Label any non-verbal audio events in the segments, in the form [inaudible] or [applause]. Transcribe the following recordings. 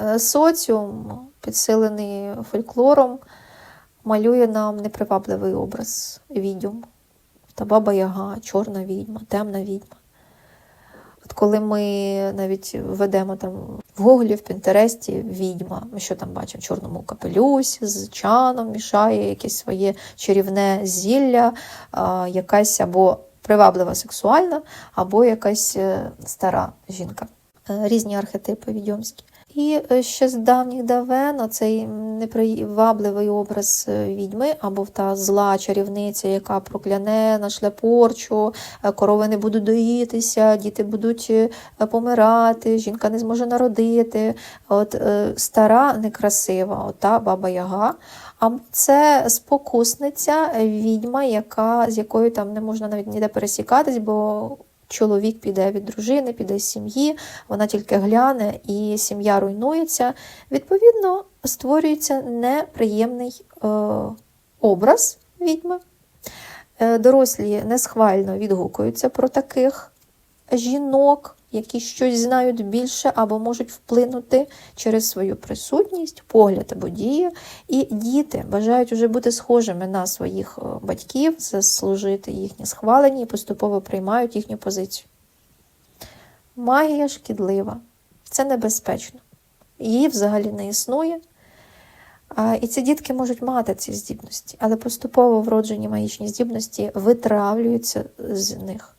Е, Соціум, підсилений фольклором, малює нам непривабливий образ відьом. Та баба Яга, чорна відьма, темна відьма. От коли ми навіть ведемо там в Гоголі, в Пінтересті відьма, ми що там бачимо? В чорному капелюсі з чаном мішає якесь своє чарівне зілля, а, якась або приваблива сексуальна, або якась е, стара жінка. Е, Різні архетипи відьомські. І е, ще з давніх давен цей непривабливий образ е, відьми або та зла чарівниця, яка прокляне нашле порчу, е, корови не будуть доїтися, діти будуть помирати, жінка не зможе народити. От стара, некрасива, ота баба Яга. Або це спокусниця, відьма, яка, з якою там не можна навіть ніде пересікатись, бо чоловік піде від дружини, піде з сім'ї, вона тільки гляне і сім'я руйнується. Відповідно, створюється неприємний е, образ відьми. Е, дорослі несхвально відгукуються про таких жінок, які щось знають більше або можуть вплинути через свою присутність, погляд або дії. І діти бажають вже бути схожими на своїх е, батьків, заслужити їхнє схвалення і поступово приймають їхню позицію. Магія шкідлива, це небезпечно. Її взагалі не існує. І ці дітки можуть мати ці здібності, але поступово вроджені магічні здібності витравлюються з них.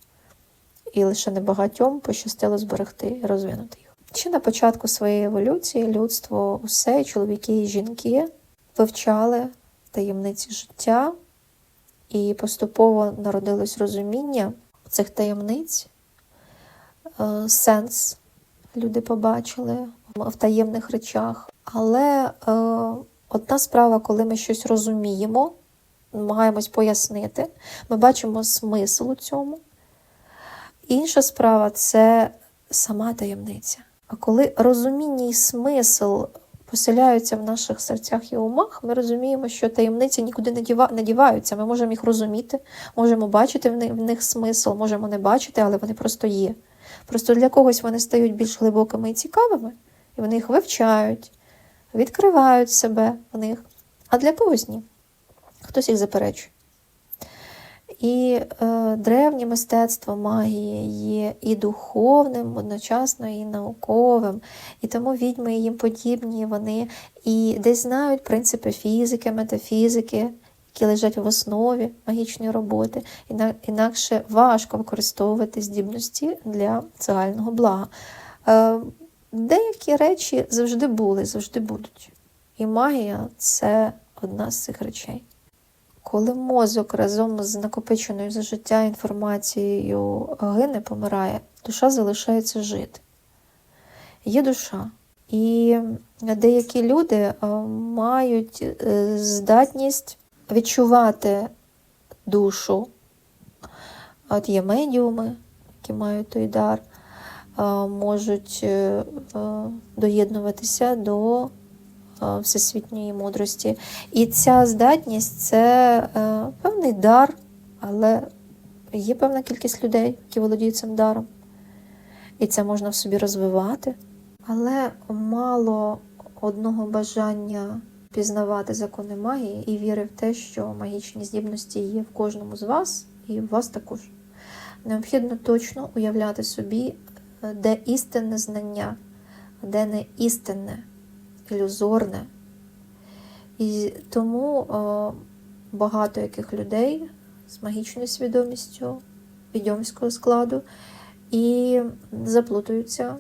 І лише небагатьом пощастило зберегти і розвинути їх. Ще на початку своєї еволюції людство усе, чоловіки і жінки, вивчали таємниці життя, і поступово народилось розуміння цих таємниць, е, сенс люди побачили в таємних речах. Але е, одна справа, коли ми щось розуміємо, намагаємось пояснити, ми бачимо смисл у цьому. Інша справа це сама таємниця. А коли розуміння і смисл поселяються в наших серцях і умах, ми розуміємо, що таємниці нікуди не діваються. Ми можемо їх розуміти, можемо бачити в них смисл, можемо не бачити, але вони просто є. Просто для когось вони стають більш глибокими і цікавими, і вони їх вивчають, відкривають себе в них, а для когось ні. Хтось їх заперечує. І е, древнє мистецтво магії є і духовним, одночасно і науковим. І тому відьми і їм подібні, вони і десь знають принципи фізики, метафізики, які лежать в основі магічної роботи. Інакше важко використовувати здібності для загального блага. Е, деякі речі завжди були, завжди будуть. І магія це одна з цих речей. Коли мозок разом з накопиченою за життя інформацією гине, помирає, душа залишається жити. Є душа. І деякі люди е, мають е, здатність відчувати душу. От є медіуми, які мають той дар, е, можуть е, е, доєднуватися до е, всесвітньої мудрості. І ця здатність це е, певний дар, але є певна кількість людей, які володіють цим даром. І це можна в собі розвивати. Але мало одного бажання пізнавати закони магії і віри в те, що магічні здібності є в кожному з вас, і в вас також. Необхідно точно уявляти собі, е, де істинне знання, де не істинне, ілюзорне. І тому е, багато яких людей з магічною свідомістю відьомського складу і заплутуються,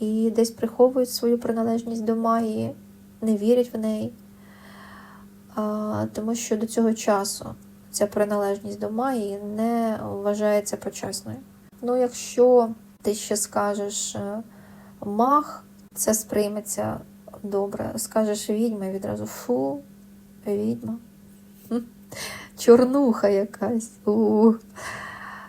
і десь приховують свою приналежність до магії, не вірять в неї. А, тому що до цього часу ця приналежність до магії не вважається почесною. Ну, якщо ти ще скажеш е, маг, це сприйметься добре. Скажеш відьма, і відразу фу, відьма. Чорнуха якась. у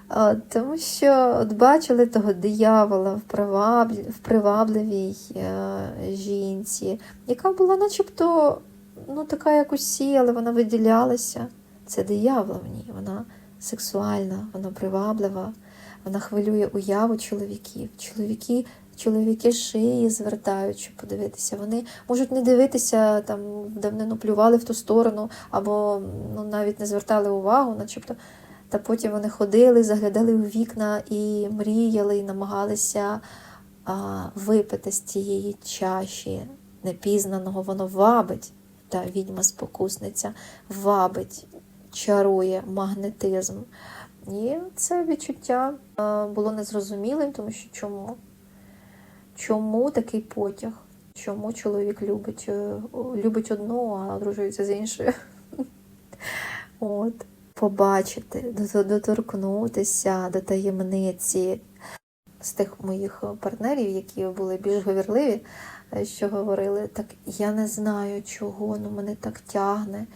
А, Тому що от бачили того диявола в, приваблі, в привабливій е, жінці, яка була начебто ну, така, як усі, але вона виділялася. Це диявол в ній. Вона сексуальна, вона приваблива, вона хвилює уяву чоловіків. Чоловіки чоловіки шиї звертають, щоб подивитися. Вони можуть не дивитися, там давнину плювали в ту сторону, або ну, навіть не звертали увагу, начебто. Та потім вони ходили, заглядали у вікна і мріяли, і намагалися а, випити з тієї чаші непізнаного. Воно вабить, та відьма-спокусниця, вабить, чарує магнетизм. І це відчуття було незрозумілим, тому що чому? Чому такий потяг? Чому чоловік любить, е, любить одну, а одружується з іншою? [laughs] От. Побачити, доторкнутися до таємниці з тих моїх партнерів, які були більш говірливі, е, що говорили, так я не знаю чого, ну мене так тягне.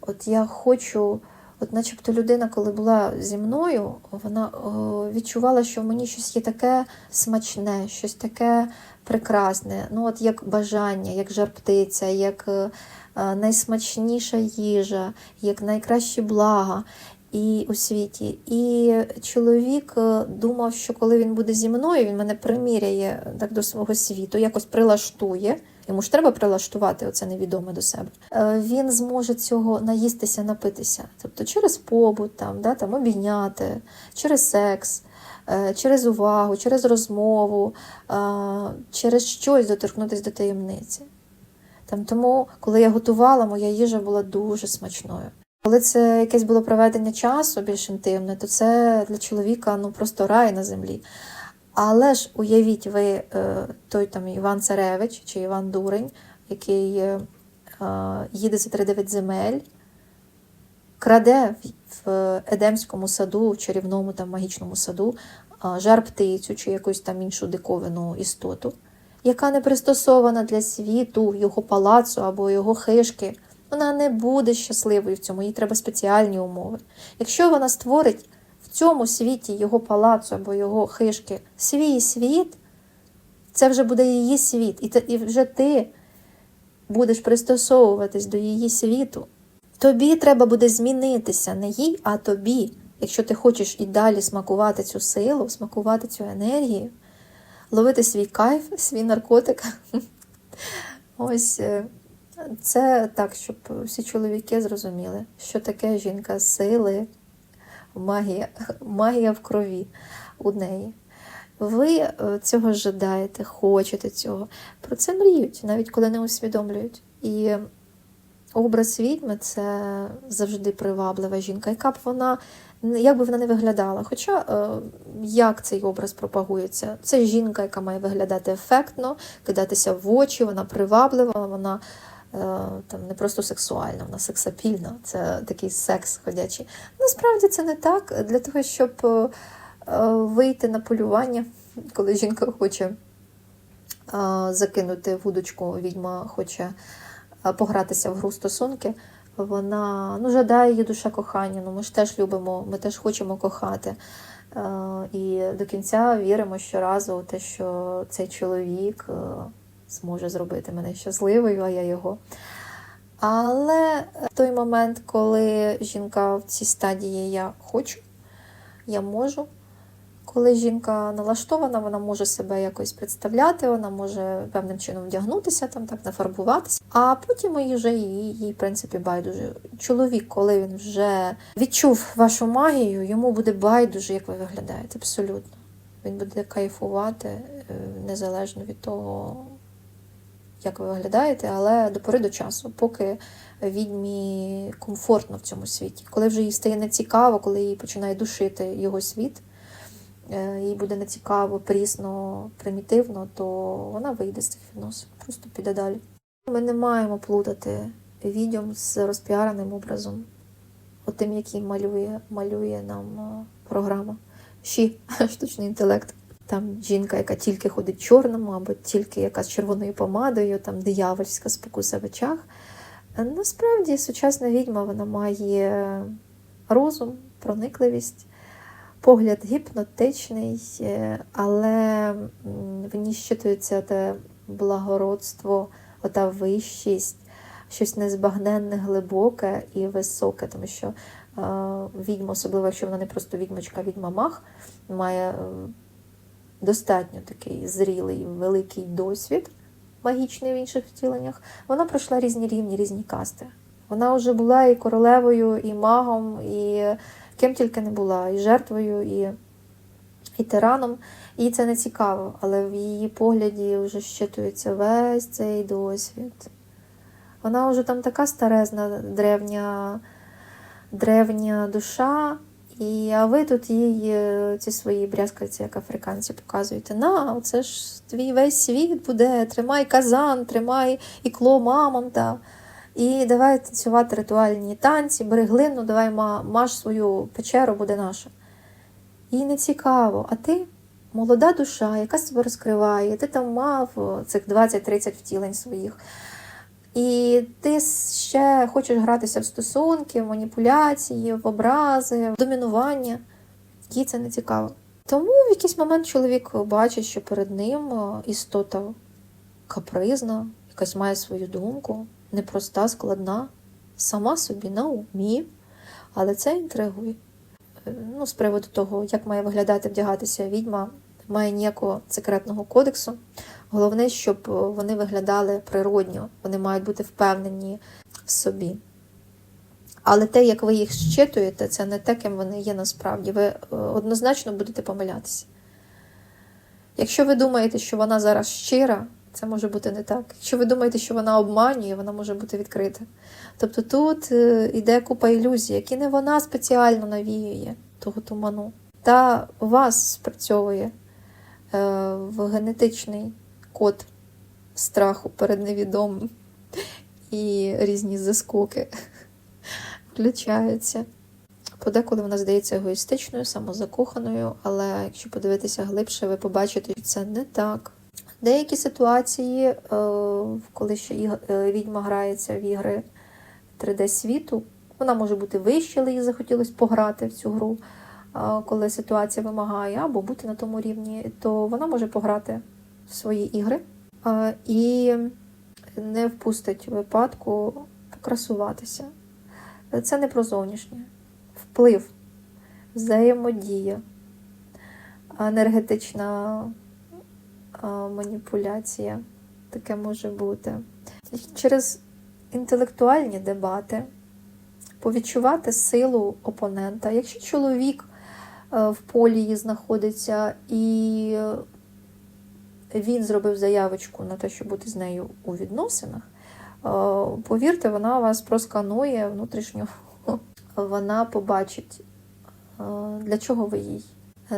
От я хочу, от начебто людина, коли була зі мною, вона о, відчувала, що в мені щось є таке смачне, щось таке прекрасне. Ну, от як бажання, як жар птиця, як е, е, найсмачніша їжа, як найкращі блага. І у світі. І чоловік е, думав, що коли він буде зі мною, він мене приміряє так до свого світу, якось прилаштує. Йому ж треба прилаштувати оце невідоме до себе. Е, Він зможе цього наїстися, напитися. Тобто через побут, там, да, там, обійняти, через секс, е, через увагу, через розмову, через щось доторкнутися до таємниці. Там, тому, коли я готувала, моя їжа була дуже смачною. Коли це якесь було проведення часу більш інтимне, то це для чоловіка ну просто рай на землі. Але ж уявіть ви е, той там Іван Царевич чи Іван Дурень, який е, е, їде за 39 земель, краде в, Едемському саду, в чарівному там магічному саду, жар птицю чи якусь там іншу диковину істоту, яка не пристосована для світу, його палацу або його хишки. Вона не буде щасливою в цьому, їй треба спеціальні умови. Якщо вона створить в цьому світі його палацу або його хишки свій світ, це вже буде її світ, і, вже ти будеш пристосовуватись до її світу. Тобі треба буде змінитися, не їй, а тобі. Якщо ти хочеш і далі смакувати цю силу, смакувати цю енергію, ловити свій кайф, свій наркотик. [laughs] Ось е, це так, щоб всі чоловіки зрозуміли, що таке жінка сили, магія, магія в крові у неї. Ви е, цього жадаєте, хочете цього. Про це мріють, навіть коли не усвідомлюють. І образ відьми це завжди приваблива жінка, яка б вона, як би вона не виглядала. Хоча е, як цей образ пропагується? Це жінка, яка має виглядати ефектно, кидатися в очі, вона приваблива, вона там не просто сексуальна, вона сексапільна, це такий секс ходячий. Насправді це не так. Для того, щоб е, е, вийти на полювання, коли жінка хоче е, закинути вудочку, відьма хоче е, погратися в гру стосунки. Вона ну, жадає її душа кохання. Ну, ми ж теж любимо, ми теж хочемо кохати. Е, І до кінця віримо щоразу те, що цей чоловік е, зможе зробити мене щасливою, а я його. Але в той момент, коли жінка в цій стадії я хочу, я можу. Коли жінка налаштована, вона може себе якось представляти, вона може певним чином вдягнутися, там так нафарбуватися. А потім їй вже їй, їй, в принципі, байдуже. Чоловік, коли він вже відчув вашу магію, йому буде байдуже, як ви виглядаєте, абсолютно. Він буде кайфувати е, незалежно від того, як ви виглядаєте, але до пори до часу, поки відьмі комфортно в цьому світі. Коли вже їй стає нецікаво, коли їй починає душити його світ, е, їй буде нецікаво, прісно, примітивно, то вона вийде з цих відносин, просто піде далі. Ми не маємо плутати відьом з розпіареним образом, отим, який малює, малює нам е, програма. Ші, [laughs] штучний інтелект. Там жінка, яка тільки ходить чорному, або тільки яка з червоною помадою, там диявольська спокуса в очах. Е, Насправді сучасна відьма вона має розум, проникливість, погляд гіпнотичний, е, але в ній щитується те благородство, ота вищість, щось незбагненне, глибоке і високе, тому що е, відьма, особливо якщо вона не просто відьмочка, відьма мах, має достатньо такий зрілий, великий досвід магічний в інших втіленнях, вона пройшла різні рівні, різні касти. Вона вже була і королевою, і магом, і ким тільки не була, і жертвою, і, і тираном. Їй це не цікаво, але в її погляді вже щитується весь цей досвід. Вона вже там така старезна, древня, древня душа, і, а ви тут їй ці свої брязкальці, як африканці, показуєте. На, це ж твій весь світ буде, тримай казан, тримай ікло мамонта. І давай танцювати ритуальні танці, бери глину, давай маш свою печеру, буде наша. Їй не цікаво, а ти молода душа, яка себе розкриває, ти там мав цих 20-30 втілень своїх. І ти ще хочеш гратися в стосунки, в маніпуляції, в образи, в домінування. Їй це не цікаво. Тому в якийсь момент чоловік бачить, що перед ним істота капризна, якась має свою думку, непроста, складна, сама собі на умі, але це інтригує. Е, Ну, з приводу того, як має виглядати, вдягатися відьма, немає ніякого секретного кодексу. Головне, щоб е, вони виглядали природньо, вони мають бути впевнені в собі. Але те, як ви їх щитуєте, це не те, ким вони є насправді. Ви е, однозначно будете помилятися. Якщо ви думаєте, що вона зараз щира, це може бути не так. Якщо ви думаєте, що вона обманює, вона може бути відкрита. Тобто тут е, йде купа ілюзій, які не вона спеціально навіює того туману. Та вас спрацьовує в генетичний код страху перед невідомим і різні заскоки включаються. Подеколи вона здається егоїстичною, самозакоханою, але якщо подивитися глибше, ви побачите, що це не так. Деякі ситуації, е, коли ще е, відьма грається в ігри 3D-світу, вона може бути вище, але їй захотілося пограти в цю гру, коли ситуація вимагає, або бути на тому рівні, то вона може пограти в свої ігри і не впустить випадку покрасуватися. Це не про зовнішнє. Вплив, взаємодія, енергетична маніпуляція. Таке може бути. Через інтелектуальні дебати повідчувати силу опонента. Якщо чоловік е, в полі знаходиться і він зробив заявочку на те, щоб бути з нею у відносинах, е, повірте, вона вас просканує внутрішньо. [laughs] Вона побачить, е, для чого ви їй.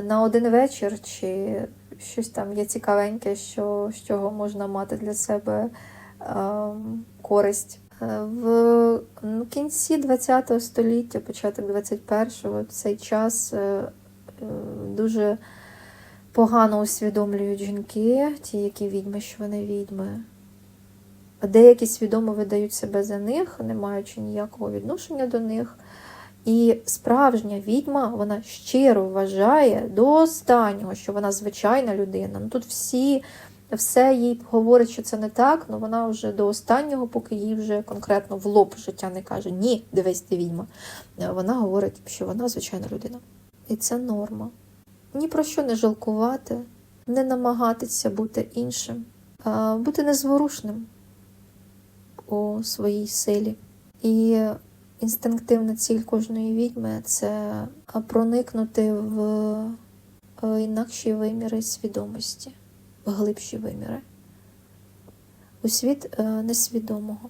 На один вечір чи щось там є цікавеньке, що, з чого можна мати для себе е, користь. Е, В кінці ХХ століття, початок 21-го, в цей час дуже погано усвідомлюють жінки, ті, які відьми, що вони відьми. Деякі свідомо видають себе за них, не маючи ніякого відношення до них. І справжня відьма, вона щиро вважає до останнього, що вона звичайна людина. Ну тут всі, все їй говорить, що це не так, але вона вже до останнього, поки їй вже конкретно в лоб життя не каже Ні, дивись, ти відьма. Вона говорить, що вона звичайна людина. І це норма. Ні про що не жалкувати, не намагатися бути іншим, а бути незворушним у своїй силі. І інстинктивна ціль кожної відьми це проникнути в е, інакші виміри свідомості, в глибші виміри, у світ е, несвідомого.